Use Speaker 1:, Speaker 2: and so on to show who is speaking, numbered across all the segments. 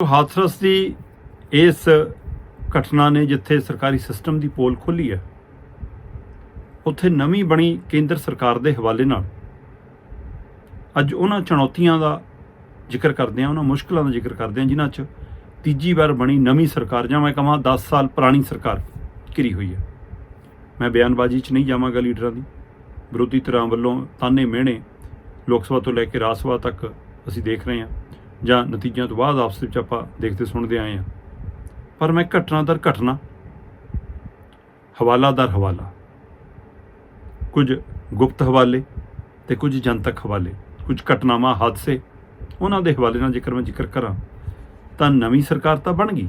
Speaker 1: ਹਾਥਰਸ ਦੀ ਇਸ ਘਟਨਾ ਨੇ ਜਿੱਥੇ ਸਰਕਾਰੀ ਸਿਸਟਮ ਦੀ ਪੋਲ ਖੋਲੀ ਹੈ, ਉੱਥੇ ਨਵੀਂ ਬਣੀ ਕੇਂਦਰ ਸਰਕਾਰ ਦੇ ਹਵਾਲੇ ਨਾਲ। ਅੱਜ ਉਹਨਾਂ ਚੁਣੌਤੀਆਂ ਦਾ ਜ਼ਿਕਰ ਕਰਦੇ ਹਾਂ, ਉਹਨਾਂ ਮੁਸ਼ਕਲਾਂ ਦਾ ਜ਼ਿਕਰ ਕਰਦੇ ਹਾਂ, ਜਿਨ੍ਹਾਂ 'ਚ ਤੀਜੀ ਵਾਰ ਬਣੀ ਨਵੀਂ ਸਰਕਾਰ, ਜਾਂ ਮੈਂ ਕਹਾਂ 10 ਸਾਲ ਪੁਰਾਣੀ ਸਰਕਾਰ ਘਿਰੀ ਹੋਈ ਹੈ। ਮੈਂ ਬਿਆਨਬਾਜ਼ੀ 'ਚ ਨਹੀਂ ਜਾਵਾਂਗਾ ਲੀਡਰਾਂ ਦੀ। ਵਿਰੋਧੀ ਧਿਰਾਂ ਵੱਲੋਂ ਤਾਨੇ ਮਿਹਣੇ ਲੋਕ ਸਭਾ ਤੋਂ ਲੈ ਕੇ ਰਾਜ ਸਭਾ ਤੱਕ ਅਸੀਂ ਦੇਖ ਰਹੇ ਹਾਂ। ਜਾਂ ਨਤੀਜਿਆਂ ਤੋਂ ਬਾਅਦ ਆਪਸ ਵਿੱਚ ਆਪਾਂ ਦੇਖਦੇ ਸੁਣਦੇ ਆਏ ਹਾਂ। ਪਰ ਮੈਂ ਘਟਨਾ ਦਰ ਘਟਨਾ, ਹਵਾਲਾ ਦਰ ਹਵਾਲਾ, ਕੁਝ ਗੁਪਤ ਹਵਾਲੇ ਤੇ ਕੁਝ ਜਨਤਕ ਹਵਾਲੇ, ਕੁਝ ਘਟਨਾਵਾਂ, ਹਾਦਸੇ, ਉਹਨਾਂ ਦੇ ਹਵਾਲੇ ਨਾਲ ਜੇਕਰ ਮੈਂ ਜ਼ਿਕਰ ਕਰਾਂ, ਤਾਂ ਨਵੀਂ ਸਰਕਾਰ ਤਾਂ ਬਣ ਗਈ।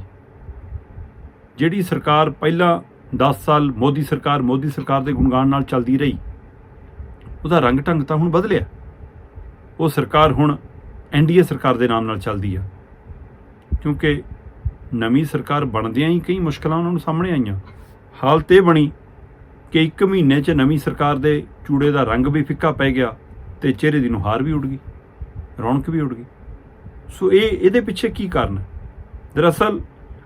Speaker 1: ਜਿਹੜੀ ਸਰਕਾਰ ਪਹਿਲਾਂ 10 ਸਾਲ ਮੋਦੀ ਸਰਕਾਰ ਮੋਦੀ ਸਰਕਾਰ ਦੇ ਗੁਣਗਾਨ ਨਾਲ ਚੱਲਦੀ ਰਹੀ, ਉਹਦਾ ਰੰਗ ਢੰਗ ਤਾਂ ਹੁਣ ਬਦਲਿਆ। ਉਹ ਸਰਕਾਰ ਹੁਣ ਐਨਡੀਏ ਸਰਕਾਰ ਦੇ ਨਾਮ ਨਾਲ ਚੱਲਦੀ ਆ। ਕਿਉਂਕਿ ਨਵੀਂ ਸਰਕਾਰ ਬਣਦਿਆਂ ਹੀ ਕਈ ਮੁਸ਼ਕਲਾਂ ਉਹਨਾਂ ਨੂੰ ਸਾਹਮਣੇ ਆਈਆਂ। ਹਾਲਤ ਇਹ ਬਣੀ ਕਿ ਇੱਕ ਮਹੀਨੇ 'ਚ ਨਵੀਂ ਸਰਕਾਰ ਦੇ ਚੂੜੇ ਦਾ ਰੰਗ ਵੀ ਫਿੱਕਾ ਪੈ ਗਿਆ ਤੇ ਚਿਹਰੇ ਦੀ ਨੁਹਾਰ ਵੀ ਉੱਡ ਗਈ, ਰੌਣਕ ਵੀ ਉੱਡ ਗਈ। ਸੋ ਇਹ, ਇਹਦੇ ਪਿੱਛੇ ਕੀ ਕਾਰਨ ਹੈ? ਦਰਅਸਲ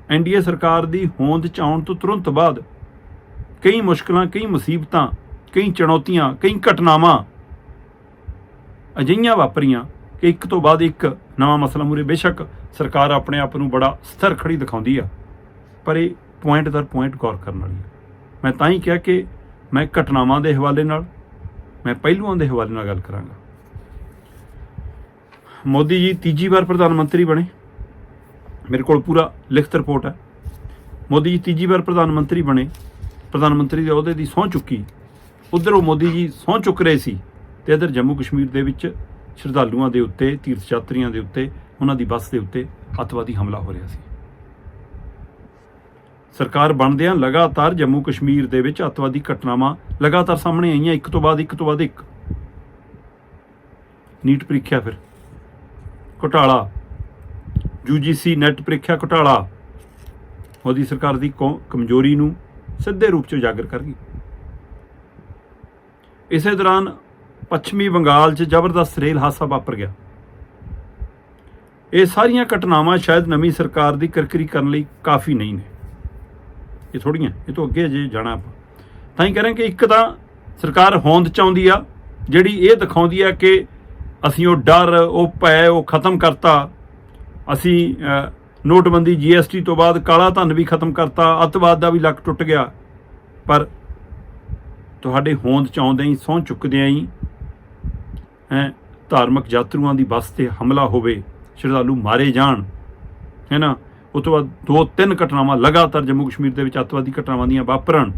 Speaker 1: ਐਨਡੀਏ ਸਰਕਾਰ ਦੀ ਹੋਂਦ ਚ ਆਉਣ ਤੋਂ ਤੁਰੰਤ ਬਾਅਦ ਕਈ ਮੁਸ਼ਕਲਾਂ, ਕਈ ਮੁਸੀਬਤਾਂ, ਕਈ ਚੁਣੌਤੀਆਂ, ਕਈ ਘਟਨਾਵਾਂ ਅਜਿਹੀਆਂ ਵਾਪਰੀਆਂ ਕਿ ਇੱਕ ਤੋਂ ਬਾਅਦ ਇੱਕ ਨਵਾਂ ਮਸਲਾ ਮੂਰੇ ਬੇਸ਼ੱਕ ਸਰਕਾਰ ਆਪਣੇ ਆਪ ਨੂੰ ਬੜਾ ਸਥਿਰ ਖੜੀ ਦਿਖਾਉਂਦੀ ਆ, ਪਰ ਇਹ ਪੁਆਇੰਟ ਦਰ ਪੁਆਇੰਟ ਗੌਰ ਕਰਨ ਵਾਲੀ ਹੈ ਮੈਂ ਤਾਂ ਹੀ ਕਿਹਾ ਕਿ ਮੈਂ ਘਟਨਾਵਾਂ ਦੇ ਹਵਾਲੇ ਨਾਲ, ਮੈਂ ਪਹਿਲੂਆਂ ਦੇ ਹਵਾਲੇ ਨਾਲ ਗੱਲ ਕਰਾਂਗਾ। ਮੋਦੀ ਜੀ ਤੀਜੀ ਵਾਰ ਪ੍ਰਧਾਨ ਮੰਤਰੀ ਬਣੇ। ਮੇਰੇ ਕੋਲ ਪੂਰਾ ਲਿਖਤ ਰਿਪੋਰਟ ਹੈ ਮੋਦੀ ਜੀ ਤੀਜੀ ਵਾਰ ਪ੍ਰਧਾਨ ਮੰਤਰੀ ਬਣੇ। ਪ੍ਰਧਾਨ ਮੰਤਰੀ ਦੇ ਅਹੁਦੇ ਦੀ ਸਹੁੰ ਚੁੱਕੀ। ਉਧਰ ਉਹ ਮੋਦੀ ਜੀ ਸਹੁੰ ਚੁੱਕ ਰਹੇ ਸੀ ਤੇ ਇਧਰ ਜੰਮੂ ਕਸ਼ਮੀਰ ਦੇ ਵਿੱਚ ਸ਼ਰਧਾਲੂਆਂ ਦੇ ਉੱਤੇ ਤੀਰਥ ਯਾਤਰੀਆਂ ਦੇ ਉੱਤੇ, ਉਹਨਾਂ ਦੀ ਬੱਸ ਦੇ ਉੱਤੇ ਅੱਤਵਾਦੀ ਹਮਲਾ ਹੋ ਰਿਹਾ ਸੀ। ਸਰਕਾਰ ਬਣਦਿਆਂ ਲਗਾਤਾਰ ਜੰਮੂ ਕਸ਼ਮੀਰ ਦੇ ਵਿੱਚ ਅੱਤਵਾਦੀ ਘਟਨਾਵਾਂ ਲਗਾਤਾਰ ਸਾਹਮਣੇ ਆਈਆਂ, ਇੱਕ ਤੋਂ ਬਾਅਦ ਇੱਕ ਤੋਂ ਬਾਅਦ ਇੱਕ। ਨੀਟ ਪ੍ਰੀਖਿਆ ਫਿਰ। ਘੁਟਾਲਾ। ਯੂਜੀਸੀ ਨੈਟ ਪ੍ਰੀਖਿਆ ਘੁਟਾਲਾ। ਮੋਦੀ ਸਰਕਾਰ ਦੀ ਕੌ- ਕਮਜ਼ੋਰੀ ਨੂੰ ਸਿੱਧੇ ਰੂਪ 'ਚ ਉਜਾਗਰ ਕਰ ਗਈ। ਇਸੇ ਦੌਰਾਨ ਪੱਛਮੀ ਬੰਗਾਲ 'ਚ ਜ਼ਬਰਦਸਤ ਰੇਲ ਹਾਦਸਾ ਵਾਪਰ ਗਿਆ। ਇਹ ਸਾਰੀਆਂ ਘਟਨਾਵਾਂ ਸ਼ਾਇਦ ਨਵੀਂ ਸਰਕਾਰ ਦੀ ਕਰਕਰੀ ਕਰਨ ਲਈ ਕਾਫੀ ਨਹੀਂ ਨੇ। ਇਹ ਥੋੜੀਆਂ ਇਹ ਤੋਂ ਅੱਗੇ ਅਜੇ ਜਾਣਾ ਆਪਾਂ। ਤਾਂ ਹੀ ਕਰਾਂ ਕਿ ਇੱਕ ਤਾਂ ਸਰਕਾਰ ਹੋਂਦ ਚਾਹੁੰਦੀ ਆ ਜਿਹੜੀ ਇਹ ਦਿਖਾਉਂਦੀ ਆ ਕਿ ਅਸੀਂ ਉਹ ਡਰ ਉਹ ਭੈ ਉਹ ਖਤਮ ਕਰਤਾ। ਅਸੀਂ ਅ, ਨੋਟਬੰਦੀ ਜੀਐਸਟੀ ਤੋਂ ਬਾਅਦ ਕਾਲਾ ਧਨ ਵੀ ਖਤਮ ਕਰਤਾ ਅੱਤਵਾਦ ਦਾ ਵੀ ਲੱਕ ਟੁੱਟ ਗਿਆ। ਪਰ ਤੁਹਾਡੇ ਹੋਂਦ ਚ ਆਉਂਦੇ ਹੀ ਸਹੁੰ ਚੁੱਕਦਿਆਂ ਹੀ ਹੈ, ਧਾਰਮਿਕ ਯਾਤਰੂਆਂ ਦੀ ਬੱਸ ਤੇ ਹਮਲਾ ਹੋਵੇ, ਸ਼ਰਧਾਲੂ ਮਾਰੇ ਜਾਣ, ਹੈ ਨਾ? ਉਹ ਤੋਂ ਬਾਅਦ ਦੋ ਤਿੰਨ ਘਟਨਾਵਾਂ ਲਗਾਤਾਰ ਜੰਮੂ ਕਸ਼ਮੀਰ ਦੇ ਵਿੱਚ ਅੱਤਵਾਦੀ ਘਟਨਾਵਾਂ ਦੀਆਂ ਵਾਪਰਨ।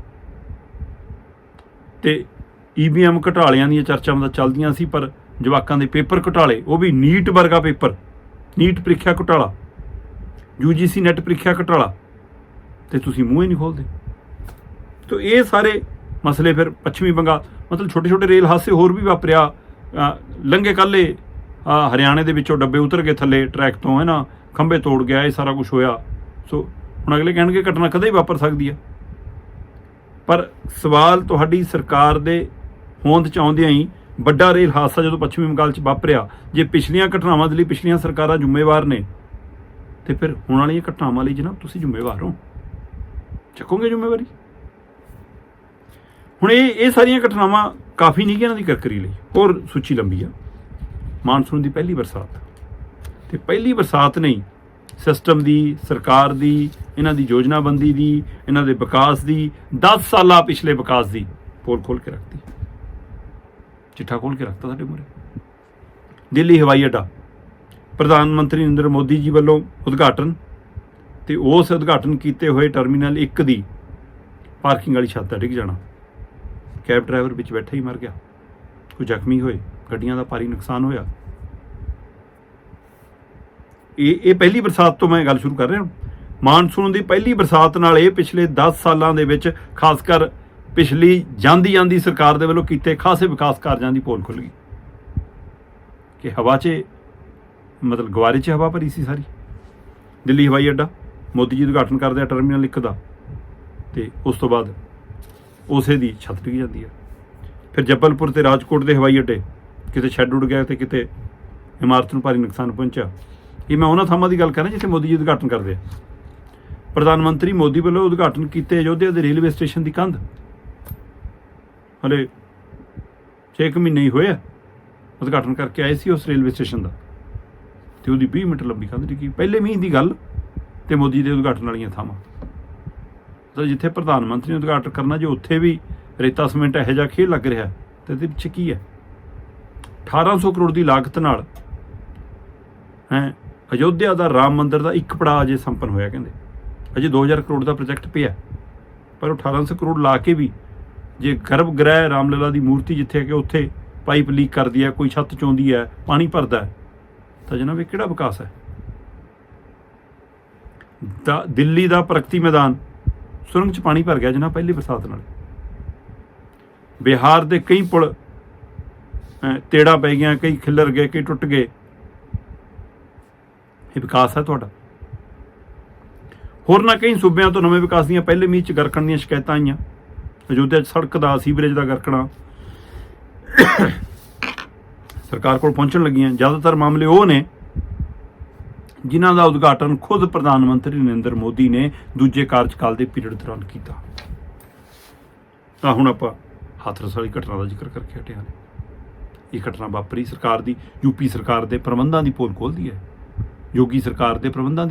Speaker 1: ਤੇ ਈਵੀਐਮ ਘਟਾਲਿਆਂ ਦੀਆਂ ਚਰਚਾਵਾਂ ਤਾਂ ਚੱਲਦੀਆਂ ਸੀ, ਪਰ ਜਵਾਕਾਂ ਦੇ ਪੇਪਰ ਘਟਾਲੇ, ਉਹ ਵੀ ਨੀਟ ਵਰਗਾ ਪੇਪਰ, ਨੀਟ ਪ੍ਰੀਖਿਆ ਘਟਾਲਾ ਯੂਜੀਸੀ ਨੈਟ ਪ੍ਰੀਖਿਆ ਘਟਾਲਾ, ਤੇ ਤੁਸੀਂ ਮੂੰਹ ਹੀ ਨਹੀਂ ਖੋਲਦੇ। ਤੋ ਇਹ ਸਾਰੇ ਮਸਲੇ ਫਿਰ ਪੱਛਮੀ ਬੰਗਾਲ, ਮਤਲਬ ਛੋਟੇ ਛੋਟੇ ਰੇਲ ਹਾਦਸੇ ਹੋਰ ਵੀ ਵਾਪਰਿਆ ਅ, ਲੰਘੇ ਕੱਲੇ ਹਰਿਆਣੇ ਦੇ ਵਿੱਚੋਂ ਡੱਬੇ ਉਤਰ ਕੇ ਥੱਲੇ ਟਰੈਕ ਤੋਂ ਹੈ ਨਾ? ਖੰਭੇ ਤੋੜ ਗਿਆ ਇਹ ਸਾਰਾ ਕੁਝ ਹੋਇਆ। ਸੋ ਹੁਣ ਅਗਲੇ ਕਹਿਣਗੇ ਘਟਨਾ ਕਦੇ ਹੀ ਵਾਪਰ ਸਕਦੀ ਹੈ। ਪਰ ਸਵਾਲ ਤੁਹਾਡੀ ਸਰਕਾਰ ਦੇ ਹੋਂਦ ਚ ਆਉਂਦਿਆਂ ਹੀ ਵੱਡਾ ਰੇਲ ਹਾਦਸਾ ਜਦੋਂ ਪੱਛਮੀ ਬੰਗਾਲ ਚ ਵਾਪਰਿਆ ਜੇ ਪਿਛਲੀਆਂ ਘਟਨਾਵਾਂ ਦੇ ਲਈ ਪਿਛਲੀਆਂ ਸਰਕਾਰਾਂ ਜ਼ਿੰਮੇਵਾਰ ਨੇ ਤੇ ਫਿਰ ਹੁਣ ਵਾਲੀਆਂ ਘਟਨਾਵਾਂ ਲਈ ਜਨਾਬ ਤੁਸੀਂ ਜ਼ਿੰਮੇਵਾਰ ਹੋ। ਚੱਕੋਗੇ ਜ਼ਿੰਮੇਵਾਰੀ? ਹੁਣ ਇਹ ਇਹ ਸਾਰੀਆਂ ਘਟਨਾਵਾਂ ਕਾਫੀ ਨਹੀਂ ਕਿ ਇਹਨਾਂ ਦੀ ਕਰਕਰੀ ਲਈ, ਹੋਰ ਸੂਚੀ ਲੰਬੀ ਆ। ਮਾਨਸੂਨ ਦੀ ਪਹਿਲੀ ਬਰਸਾਤ। ਤੇ ਪਹਿਲੀ ਬਰਸਾਤ ਨਹੀਂ ਸਿਸਟਮ ਦੀ, ਸਰਕਾਰ ਦੀ, ਇਹਨਾਂ ਦੀ ਯੋਜਨਾਬੰਦੀ ਦੀ, ਇਹਨਾਂ ਦੇ ਵਿਕਾਸ ਦੀ 10 ਸਾਲਾਂ ਪਿਛਲੇ ਵਿਕਾਸ ਦੀ ਪੋਲ ਖੋਲ ਕੇ ਰੱਖਤੀ। ਚਿੱਠਾ ਖੋਲ ਕੇ ਰੱਖਤਾ ਸਾਡੇ ਮੂਹਰੇ। ਦਿੱਲੀ ਹਵਾਈ ਅੱਡਾ। ਪ੍ਰਧਾਨ ਮੰਤਰੀ ਨਰਿੰਦਰ ਮੋਦੀ ਜੀ ਵੱਲੋਂ ਉਦਘਾਟਨ ਤੇ ਉਸ ਉਦਘਾਟਨ ਕੀਤੇ ਹੋਏ ਟਰਮੀਨਲ 1 ਦੀ ਪਾਰਕਿੰਗ ਵਾਲੀ ਛੱਤ ਡਿੱਗ ਜਾਣਾ। ਕੈਬ ਡਰਾਈਵਰ ਵਿੱਚ ਬੈਠਾ ਹੀ ਮਰ ਗਿਆ। ਕੋਈ ਜ਼ਖਮੀ ਹੋਏ, ਗੱਡੀਆਂ ਦਾ ਭਾਰੀ ਨੁਕਸਾਨ ਹੋਇਆ। ਇਹ ਇਹ ਪਹਿਲੀ ਬਰਸਾਤ ਤੋਂ ਮੈਂ ਗੱਲ ਸ਼ੁਰੂ ਕਰ ਰਿਹਾ ਮਾਨਸੂਨ ਦੀ ਪਹਿਲੀ ਬਰਸਾਤ ਨਾਲ ਇਹ ਪਿਛਲੇ 10 ਸਾਲਾਂ ਦੇ ਵਿੱਚ ਖਾਸ ਕਰ ਪਿਛਲੀ ਜਾਂਦੀ ਜਾਂਦੀ ਸਰਕਾਰ ਦੇ ਵੱਲੋਂ ਕੀਤੇ ਖਾਸੇ ਵਿਕਾਸ ਕਾਰਜਾਂ ਦੀ ਪੋਲ ਖੁੱਲ ਗਈ। ਕਿ ਹਵਾ 'ਚ, ਮਤਲਬ ਗਵਾਰੇ 'ਚ ਹਵਾ ਭਰੀ ਸੀ ਸਾਰੀ। ਦਿੱਲੀ ਹਵਾਈ ਅੱਡਾ, ਮੋਦੀ ਜੀ ਉਦਘਾਟਨ ਕਰਦੇ ਆ ਟਰਮੀਨਲ 1 ਦਾ। ਤੇ ਉਸ ਤੋਂ ਬਾਅਦ ਉਸੇ ਦੀ ਛੱਤ ਡਿੱਗ ਜਾਂਦੀ ਹੈ ਫਿਰ ਜੱਬਲਪੁਰ ਤੇ ਰਾਜਕੋਟ ਦੇ ਹਵਾਈ ਅੱਡੇ, ਕਿਤੇ ਸ਼ੈੱਡ ਉੱਡ ਗਿਆ ਤੇ ਕਿਤੇ ਇਮਾਰਤ ਨੂੰ ਭਾਰੀ ਨੁਕਸਾਨ ਪਹੁੰਚਿਆ। ਇਹ ਮੈਂ ਉਹਨਾਂ ਥਾਵਾਂ ਦੀ ਗੱਲ ਕਰ ਰਿਹਾ ਜਿੱਥੇ ਮੋਦੀ ਜੀ ਉਦਘਾਟਨ ਕਰਦੇ ਆ। ਪ੍ਰਧਾਨ ਮੰਤਰੀ ਮੋਦੀ ਵੱਲੋਂ ਉਦਘਾਟਨ ਕੀਤੇ ਅਯੋਧਿਆ ਦੇ ਰੇਲਵੇ ਸਟੇਸ਼ਨ ਦੀ ਕੰਧ। ਹਲੇ 6 ਮਹੀਨੇ ਹੀ ਹੋਏ ਉਦਘਾਟਨ ਕਰਕੇ ਆਏ ਸੀ ਉਸ ਰੇਲਵੇ ਸਟੇਸ਼ਨ ਦਾ। ਤੇ ਉਹਦੀ 20 ਮੀਟਰ ਲੰਬੀ ਕੰਧ ਡਿੱਗੀ। ਪਹਿਲੇ ਮੀਂਹ ਦੀ ਗੱਲ ਤੇ ਮੋਦੀ ਦੇ ਉਦਘਾਟਨ ਵਾਲੀਆਂ ਥਾਵਾਂ। ਤਾਂ ਜਿੱਥੇ ਪ੍ਰਧਾਨ ਮੰਤਰੀ ਨੇ ਉਦਘਾਟਨ ਕਰਨਾ, ਜੇ ਉੱਥੇ ਵੀ ਰੇਤਾ ਸਮਿੰਟ ਇਹੋ ਜਿਹਾ ਖੇਲ ਲੱਗ ਰਿਹਾ, ਤੇ ਇਹਦੇ ਪਿੱਛੇ ਕੀ ਹੈ? 1800 ਕਰੋੜ ਦੀ ਲਾਗਤ ਨਾਲ, ਹੈ, ਅਯੋਧਿਆ ਦਾ ਰਾਮ ਮੰਦਿਰ ਦਾ ਇੱਕ ਪੜਾਅ ਅਜੇ ਸੰਪਨ ਹੋਇਆ, ਕਹਿੰਦੇ। ਅਜੇ 2000 ਕਰੋੜ ਦਾ ਪ੍ਰੋਜੈਕਟ ਪਿਆ। ਪਰ ਉਹ 1800 ਕਰੋੜ ਲਾ ਕੇ ਵੀ, ਜੇ ਗਰਭ ਗ੍ਰਹਿ ਰਾਮਲਲਾ ਦੀ ਮੂਰਤੀ ਜਿੱਥੇ ਹੈ ਕਿ ਉੱਥੇ ਪਾਈਪ ਲੀਕ ਕਰਦੀ ਹੈ, ਕੋਈ ਛੱਤ ਚੋਂਦੀ ਹੈ, ਪਾਣੀ ਭਰਦਾ ਹੈ, ਤਾਂ ਜਨਾਬ ਇਹ ਕਿਹੜਾ ਵਿਕਾਸ ਹੈ? ਦਾ, ਦਿੱਲੀ ਦਾ ਪ੍ਰਗਤੀ ਮੈਦਾਨ ਸੁਰੰਗ ਚ ਪਾਣੀ ਭਰ ਗਿਆ ਜਨਾਬ ਪਹਿਲੀ ਬਰਸਾਤ ਨਾਲ। ਬਿਹਾਰ ਦੇ ਕਈ ਪੁਲ ਅਹ, ਤੇੜਾ ਪੈ ਗਿਆ ਕਈ ਖਿੱਲਰ ਗਏ ਕਈ ਟੁੱਟ ਗਏ। ਇਹ ਵਿਕਾਸ ਹੈ ਤੁਹਾਡਾ। ਹੋਰ ਨਾ ਕਈ ਸੂਬਿਆਂ ਤੋਂ ਨਵੇਂ ਵਿਕਾਸ ਦੀਆਂ ਪਹਿਲੇ ਮੀਂਹ ਚ ਗਰਕਣ ਦੀਆਂ ਸ਼ਿਕਾਇਤਾਂ ਆਈਆਂ। ਅਯੋਧਿਆ 'ਚ ਸੜਕ ਦਾ ਸੀਵਰੇਜ ਦਾ ਗਰਕਣਾ। ਸਰਕਾਰ ਕੋਲ ਪਹੁੰਚਣ ਲੱਗੀਆਂ। ਜ਼ਿਆਦਾਤਰ ਮਾਮਲੇ ਉਹ ਨੇ ਜਿਨ੍ਹਾਂ ਦਾ ਉਦਘਾਟਨ ਖੁਦ ਪ੍ਰਧਾਨ ਮੰਤਰੀ ਨਰਿੰਦਰ ਮੋਦੀ ਨੇ ਦੂਜੇ ਕਾਰਜਕਾਲ ਦੇ ਪੀਰੀਅਡ ਦੌਰਾਨ ਕੀਤਾ। ਤਾਂ ਹੁਣ ਆਪਾਂ ਹਾਥਰਸ ਵਾਲੀ ਘਟਨਾ ਦਾ ਜ਼ਿਕਰ ਕਰਕੇ ਹਟਿਆ ਨੇ ਇਹ ਘਟਨਾ ਵਾਪਰੀ ਸਰਕਾਰ ਦੀ ਯੂਪੀ ਸਰਕਾਰ ਦੇ ਪ੍ਰਬੰਧਾਂ ਦੀ ਪੋਲ ਖੋਲਦੀ ਹੈ। ਯੋਗੀ ਸਰਕਾਰ ਦੇ ਪ੍ਰਬੰਧਾਂ ਦੀ